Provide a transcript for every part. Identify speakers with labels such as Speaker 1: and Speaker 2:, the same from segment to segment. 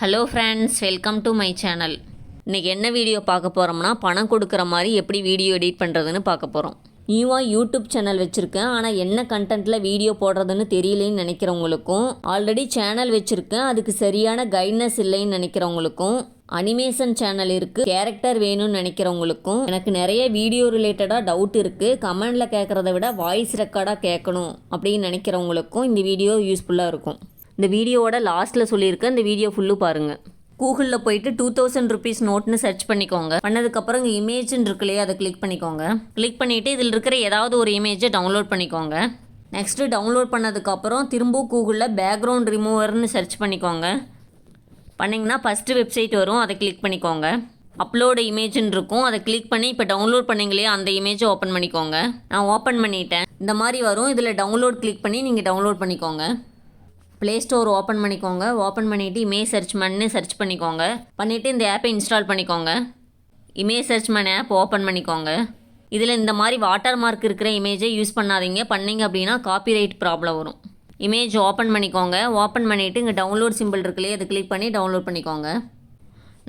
Speaker 1: Hello friends welcome to my channel இன்றைக்கி என்ன video பார்க்க போகிறோம்னா பணம் கொடுக்குற மாதிரி எப்படி வீடியோ எடிட் பண்ணுறதுன்னு பார்க்க போகிறோம் நியூவாக யூடியூப் சேனல் வச்சுருக்கேன். ஆனால் என்ன கண்டென்ட்டில் வீடியோ போடுறதுன்னு தெரியலேன்னு நினைக்கிறவங்களுக்கும் ஆல்ரெடி சேனல் வச்சுருக்கேன். அதுக்கு சரியான கைட்னஸ் இல்லைன்னு நினைக்கிறவங்களுக்கும் அனிமேஷன் சேனல் இருக்குது கேரக்டர் வேணும்னு நினைக்கிறவங்களுக்கும் எனக்கு நிறைய வீடியோ ரிலேட்டடாக டவுட் இருக்குது கமெண்டில் கேட்குறத விட வாய்ஸ் ரெக்கார்டாக கேட்கணும் அப்படின்னு நினைக்கிறவங்களுக்கும் இந்த வீடியோ யூஸ்ஃபுல்லாக இருக்கும். இந்த வீடியோவோட லாஸ்ட்டில் சொல்லியிருக்கேன் இந்த வீடியோ ஃபுல்லும் பாருங்கள் கூகுளில் போயிட்டு டூ தௌசண்ட் ருபீஸ் நோட்னு சர்ச் பண்ணிக்கோங்க. பண்ணதுக்கப்புறம் இங்கே இமேஜ்னு இருக்கு இல்லையா அதை கிளிக் பண்ணிக்கோங்க. கிளிக் பண்ணிவிட்டு இதில் இருக்கிற ஏதாவது ஒரு இமேஜை டவுன்லோட் பண்ணிக்கோங்க. நெக்ஸ்ட்டு டவுன்லோட் பண்ணதுக்கப்புறம் திரும்பவும் கூகுளில் பேக்ரவுண்ட் ரிமூவர்னு சர்ச் பண்ணிக்கோங்க. பண்ணிங்கன்னா ஃபஸ்ட்டு வெப்சைட் வரும் அதை கிளிக் பண்ணிக்கோங்க. அப்லோடு இமேஜ்னு இருக்கும் அதை கிளிக் பண்ணி இப்போ டவுன்லோட் பண்ணீங்களே அந்த இமேஜை ஓப்பன் பண்ணிக்கோங்க. நான் ஓப்பன் பண்ணிட்டேன். இந்த மாதிரி வரும் இதில் டவுன்லோட் கிளிக் பண்ணி நீங்கள் டவுன்லோட் பண்ணிக்கோங்க. ப்ளே ஸ்டோர் ஓப்பன் பண்ணிக்கோங்க. ஓப்பன் பண்ணிவிட்டு இமேஜ் சர்ச் மண்ணு சர்ச் பண்ணிக்கோங்க. பண்ணிவிட்டு இந்த ஆப்பை இன்ஸ்டால் பண்ணிக்கோங்க. Image search man app open பண்ணிக்கோங்க. இதில் இந்த மாதிரி வாட்டர் மார்க் இருக்கிற இமேஜை யூஸ் பண்ணாதீங்க. பண்ணிங்க அப்படின்னா காப்பிரைட் ப்ராப்ளம் வரும். இமேஜ் ஓப்பன் பண்ணிக்கோங்க. ஓப்பன் பண்ணிவிட்டு இங்கே டவுன்லோட் சிம்பிள் இருக்குல்லையே அதை கிளிக் பண்ணி டவுன்லோட் பண்ணிக்கோங்க.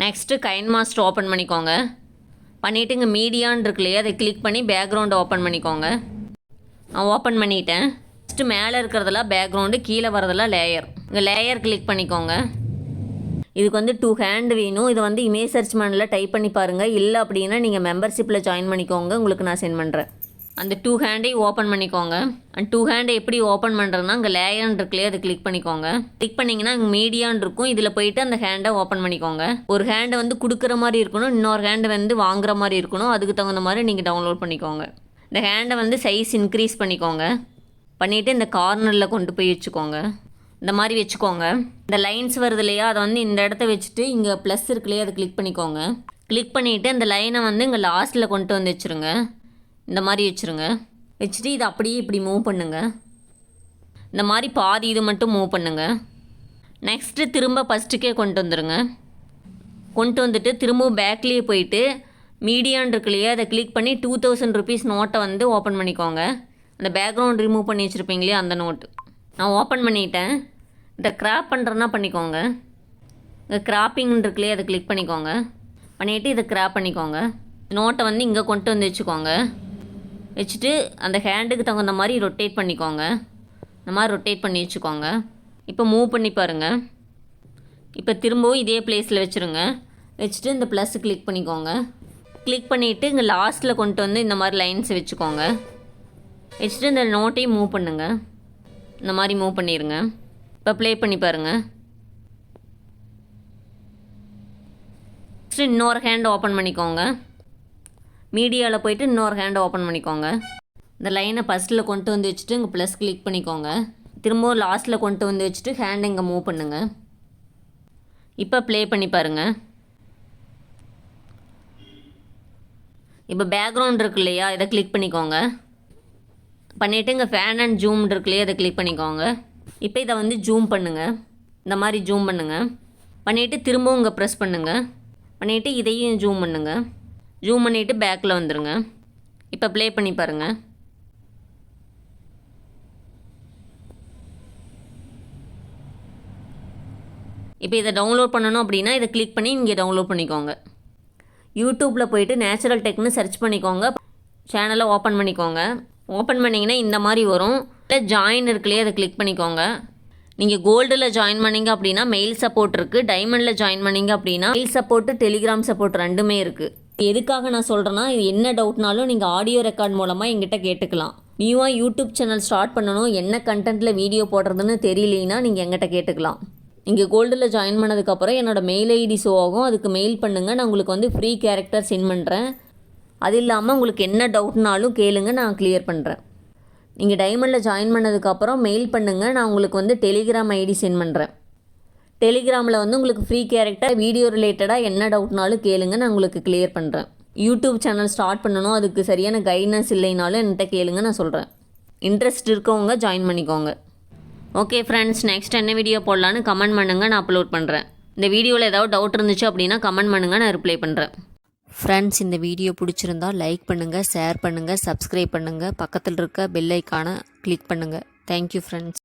Speaker 1: நெக்ஸ்ட்டு கைன் மாஸ்டர் ஓப்பன் பண்ணிக்கோங்க. பண்ணிவிட்டு இங்கே மீடியான் இருக்குல்லையே அதை கிளிக் பண்ணி பேக்ரவுண்டை ஓப்பன் பண்ணிக்கோங்க. நான் ஓப்பன் பண்ணிட்டேன். ஃபஸ்ட்டு மேலே இருக்கிறதெல்லாம் பேக்ரவுண்டு கீழே வரதெல்லாம் லேயர் இங்கே லேயர் கிளிக் பண்ணிக்கோங்க. இதுக்கு வந்து டூ ஹேண்ட் வேணும். இதை வந்து இமேஜ் சர்ச் மேனில் டைப் பண்ணி பாருங்கள் இல்லை அப்படின்னா நீங்கள் மெம்பர்ஷிப்பில் ஜாயின் பண்ணிக்கோங்க. உங்களுக்கு நான் சென்ட் பண்ணுறேன் அந்த டூ ஹேண்டையும் ஓப்பன் பண்ணிக்கோங்க. அண்ட் டூ ஹேண்டை எப்படி ஓப்பன் பண்ணுறதுனா அங்கே லேயர்னு இருக்குல்லையே அதை கிளிக் பண்ணிக்கோங்க. கிளிக் பண்ணிங்கன்னா இங்கே இருக்கும். இதில் போயிட்டு அந்த ஹேண்டை ஓப்பன் பண்ணிக்கோங்க. ஒரு ஹேண்டை வந்து கொடுக்குற மாதிரி இருக்கணும். இன்னொரு ஹேண்டை வந்து வாங்குற மாதிரி இருக்கணும். அதுக்கு தகுந்த மாதிரி நீங்கள் டவுன்லோட் பண்ணிக்கோங்க. இந்த ஹேண்டை வந்து சைஸ் இன்க்ரீஸ் பண்ணிக்கோங்க. பண்ணிவிட்டு இந்த கார்னரில் கொண்டு போய் வச்சுக்கோங்க. இந்த மாதிரி வச்சுக்கோங்க. இந்த லைன்ஸ் வருது இல்லையா? அதை வந்து இந்த இடத்த வச்சுட்டு இங்கே ப்ளஸ் இருக்கு இல்லையா அதை கிளிக் பண்ணிக்கோங்க. கிளிக் பண்ணிவிட்டு அந்த லைனை வந்து இங்கே லாஸ்ட்டில் கொண்டு வந்து வச்சுருங்க. இந்த மாதிரி வச்சுருங்க. வச்சுட்டு இதை அப்படியே இப்படி மூவ் பண்ணுங்க. இந்த மாதிரி பாதி இது மட்டும் மூவ் பண்ணுங்க. நெக்ஸ்ட்டு திரும்ப ஃபஸ்ட்டுக்கே கொண்டு வந்துடுங்க கொண்டு வந்துட்டு திரும்பவும் பேக்லேயே போயிட்டு மீடியான் இருக்கு இல்லையா? அதை கிளிக் பண்ணி டூ தௌசண்ட் ருபீஸ் நோட்டை வந்து ஓப்பன் பண்ணிக்கோங்க. அந்த பேக்ரவுண்ட் ரிமூவ் பண்ணி வச்சுருப்பீங்களே அந்த நோட்டு நான் ஓப்பன் பண்ணிட்டேன். இந்த கிராப் பண்ணுறேன்னா பண்ணிக்கோங்க. இங்கே கிராப்பிங் இருக்குல்லையே அதை கிளிக் பண்ணிக்கோங்க. பண்ணிவிட்டு இதை கிராப் பண்ணிக்கோங்க. நோட்டை வந்து இங்கே கொண்டு வந்து வச்சுக்கோங்க. வச்சுட்டு அந்த ஹேண்டுக்கு தகுந்த மாதிரி ரொட்டேட் பண்ணிக்கோங்க. இந்த மாதிரி ரொட்டேட் பண்ணி வச்சுக்கோங்க. இப்போ மூவ் பண்ணி பாருங்கள் இப்போ திரும்பவும் இதே பிளேஸில் வச்சுருங்க. வச்சுட்டு இந்த ப்ளஸ் கிளிக் பண்ணிக்கோங்க. கிளிக் பண்ணிவிட்டு இங்கே லாஸ்ட்டில் கொண்டு வந்து இந்த மாதிரி லைன்ஸ் வச்சுக்கோங்க. வச்சுட்டு இந்த நோட்டையும் மூவ் பண்ணுங்க. இந்த மாதிரி மூவ் பண்ணிடுங்க இப்போ ப்ளே பண்ணி பாருங்கள் நெக்ஸ்ட்டு இன்னொரு ஹேண்ட் ஓப்பன் பண்ணிக்கோங்க. மீடியாவில் போயிட்டு இன்னொரு ஹேண்ட் ஓப்பன் பண்ணிக்கோங்க. இந்த லைனை ஃபஸ்ட்டில் கொண்டு வந்து வச்சுட்டு இங்கே ப்ளஸ் கிளிக் பண்ணிக்கோங்க. திரும்பவும் லாஸ்ட்டில் கொண்டு வந்து வச்சுட்டு ஹேண்டை இங்கே மூவ் பண்ணுங்கள் இப்போ ப்ளே பண்ணி பாருங்கள் இப்போ பேக்ரவுண்ட் இருக்கு இல்லையா? இதை கிளிக் பண்ணிக்கோங்க. பண்ணிவிட்டு இங்கே ஃபேன் அண்ட் ஜூம் இருக்குல்லையே அதை கிளிக் பண்ணிக்கோங்க. இப்போ இதை வந்து ஜூம் பண்ணுங்கள் இந்த மாதிரி ஜூம் பண்ணுங்கள் பண்ணிவிட்டு திரும்பவும் இங்கே ப்ரெஸ் பண்ணுங்கள் பண்ணிவிட்டு இதையும் ஜூம் பண்ணுங்கள் ஜூம் பண்ணிவிட்டு பேக்கில் வந்துடுங்க இப்போ ப்ளே பண்ணி பாருங்கள் இப்போ இதை டவுன்லோட் பண்ணணும் அப்படின்னா இதை கிளிக் பண்ணி இங்கே டவுன்லோட் பண்ணிக்கோங்க. யூடியூப்பில் போயிட்டு நேச்சுரல் டெக்னு சர்ச் பண்ணிக்கோங்க. சேனலை ஓப்பன் பண்ணிக்கோங்க. ஓப்பன் பண்ணிங்கன்னா இந்த மாதிரி வரும். இல்லை ஜாயின் இருக்குல்லையே அதை கிளிக் பண்ணிக்கோங்க. நீங்கள் கோல்டில் ஜாயின் பண்ணிங்க அப்படின்னா மெயில் சப்போர்ட் இருக்குது டைமண்டில் ஜாயின் பண்ணீங்க அப்படின்னா மெயில் சப்போர்ட்டு டெலிகிராம் சப்போர்ட் ரெண்டுமே இருக்குது எதுக்காக நான் சொல்கிறேன்னா இது என்ன டவுட்னாலும் நீங்கள் ஆடியோ ரெக்கார்ட் மூலமாக எங்கிட்ட கேட்டுக்கலாம். நியூவாக யூடியூப் சேனல் ஸ்டார்ட் பண்ணணும். என்ன கண்டென்ட்டில் வீடியோ போடுறதுன்னு தெரியலனா நீங்கள் எங்கிட்ட கேட்டுக்கலாம். நீங்கள் கோல்டில் ஜாயின் பண்ணதுக்கப்புறம் என்னோடய மெயில் ஐடி ஷோ ஆகும். அதுக்கு மெயில் பண்ணுங்கள் நான் உங்களுக்கு வந்து ஃப்ரீ கேரக்டர் சென்ட் பண்ணுறேன் அது இல்லாமல் உங்களுக்கு என்ன டவுட்னாலும் கேளுங்க நான் கிளியர் பண்ணுறேன் நீங்கள் டைமண்டில் ஜாயின் பண்ணதுக்கப்புறம் மெயில் பண்ணுங்கள் நான் உங்களுக்கு வந்து டெலிகிராம் ஐடி சென்ட் பண்ணுறேன் டெலிகிராமில் வந்து உங்களுக்கு ஃப்ரீ கேரக்டர் வீடியோ ரிலேட்டடாக என்ன டவுட்னாலும் கேளுங்க நான் உங்களுக்கு கிளியர் பண்ணுறேன் யூடியூப் சேனல் ஸ்டார்ட் பண்ணணும் அதுக்கு சரியான கைட்னஸ் இல்லைனாலும் என்கிட்ட கேளுங்க நான் சொல்கிறேன் இன்ட்ரெஸ்ட் இருக்கவங்க ஜாயின் பண்ணிக்கோங்க. ஓகே ஃப்ரெண்ட்ஸ் நெக்ஸ்ட் என்ன வீடியோ போடலான்னு கமெண்ட் பண்ணுங்கள் நான் அப்லோட் பண்ணுறேன் இந்த வீடியோவில் ஏதாவது டவுட் இருந்துச்சு அப்படின்னா கமெண்ட் பண்ணுங்கள் நான் ரிப்ளை பண்ணுறேன் ஃப்ரெண்ட்ஸ் இந்த வீடியோ பிடிச்சிருந்தா லைக் பண்ணுங்கள் ஷேர் பண்ணுங்கள் சப்ஸ்கிரைப் பண்ணுங்கள் பக்கத்தில் இருக்க பெல் ஐக்கானை கிளிக் பண்ணுங்கள் தேங்க்யூ ஃப்ரெண்ட்ஸ்